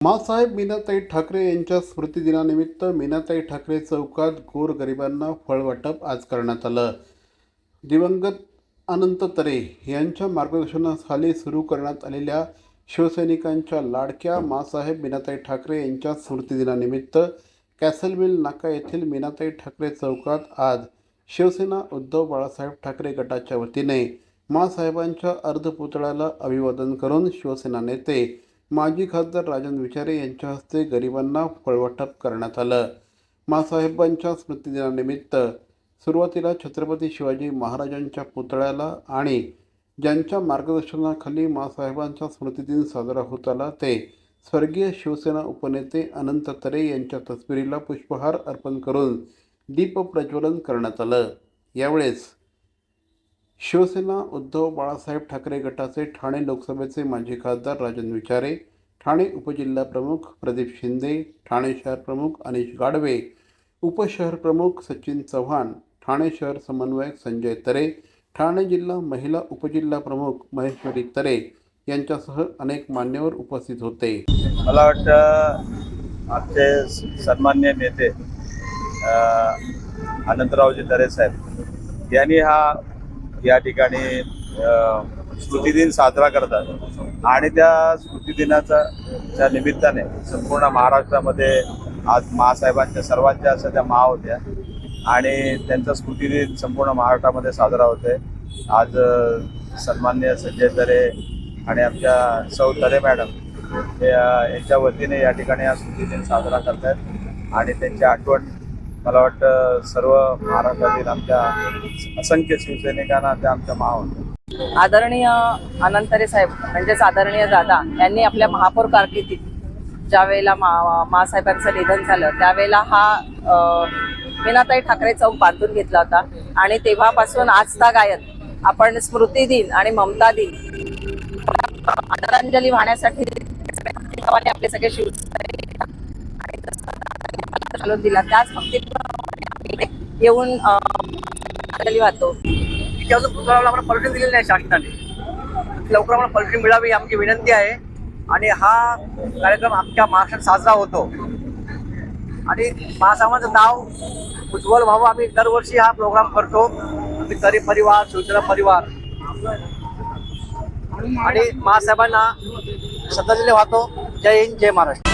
मासाहेब मीनाताई ठाकरे यांच्या स्मृतिदिनानिमित्त मीनाताई ठाकरे चौकात गोरगरिबांना फळवाटप आज करण्यात आलं. दिवंगत अनंत तरे यांच्या मार्गदर्शनाखाली सुरू करण्यात आलेल्या शिवसैनिकांच्या लाडक्या मासाहेब मीनाताई ठाकरे यांच्या स्मृतिदिनानिमित्त कॅसलमिल नाका येथील मीनाताई ठाकरे चौकात आज शिवसेना उद्धव बाळासाहेब ठाकरे गटाच्या वतीने मासाहेबांच्या अर्धपुतळ्याला अभिवादन करून शिवसेना नेते माजी खासदार राजन विचारे यांच्या हस्ते गरिबांना फळवाटप करण्यात आलं. मासाहेबांच्या स्मृतिदिनानिमित्त सुरुवातीला छत्रपती शिवाजी महाराजांच्या पुतळ्याला आणि ज्यांच्या मार्गदर्शनाखाली मासाहेबांचा स्मृतिदिन साजरा होत आला ते स्वर्गीय शिवसेना उपनेते अनंत तरे यांच्या तस्वीरीला पुष्पहार अर्पण करून दीप प्रज्वलन करण्यात आलं. यावेळेस शिवसेना उद्धव बाळासाहेब ठाकरे गटाचे ठाणे लोकसभेचे माजी खासदार राजन विचारे ठाणे उपजिल्हा प्रमुख प्रदीप शिंदे ठाणे शहर प्रमुख अनिश गाडवे उपशहर प्रमुख सचिन चव्हाण ठाणे शहर समन्वयक संजय तरे ठाणे जिल्हा महिला उपजिल्हा प्रमुख महेश्वरी तरे यांच्यासह अनेक मान्यवर उपस्थित होते. मला वाटतं आमचे सन्मान्य नेते अनंतरावजी तरे साहेब यांनी हा या ठिकाणी स्मृतिदिन साजरा करतात. आणि त्या स्मृतिदिनाचा च्या निमित्ताने संपूर्ण महाराष्ट्रामध्ये आज महासाहेबांच्या सर्वांच्या सध्या महा होत्या. आणि त्यांचा स्मृतिदिन संपूर्ण महाराष्ट्रामध्ये साजरा होतोय. आज सन्मान्य संजय तरे आणि आमच्या सौ तरे मॅडम यांच्या वतीने या ठिकाणी हा स्मृतिदिन साजरा करतायत. आणि त्यांची आठवण मला वाटतं सर्व महाराष्ट्रातील आमच्या असंख्य शिवसैनिकांना त्या आमच्या महा होत्या आदरणीय अनंतरे साहेब म्हणजेच आदरणीय दादा यांनी आपल्या महापौर कारकिर्दीत ज्या वेळेला मा मासाहेबांचं निधन झालं त्यावेळेला हा मीनाताई ठाकरे चौक बांधून घेतला होता. आणि तेव्हापासून आजता गायन आपण स्मृती दिन आणि ममता दिन आदरांजली वाहण्यासाठी आपले सगळे शिवसैनिक चालवून दिला. त्याच बाबतीत येऊन अ, वाहतो अजून पुतळ्याला आम्हाला परमिशन दिलेली नाही शासनाने. लवकर आम्हाला परमिशन मिळावी आमची विनंती आहे. आणि हा कार्यक्रम आमच्या महाराष्ट्रात साजरा होतो. आणि महासामाचं नाव उज्ज्वल व्हावं. आम्ही दरवर्षी हा प्रोग्राम करतो. आम्ही तरी परिवार शिवसेना परिवार. आणि महासाहेबांना श्रद्धांजली वाहतो. जय हिंद जय महाराष्ट्र.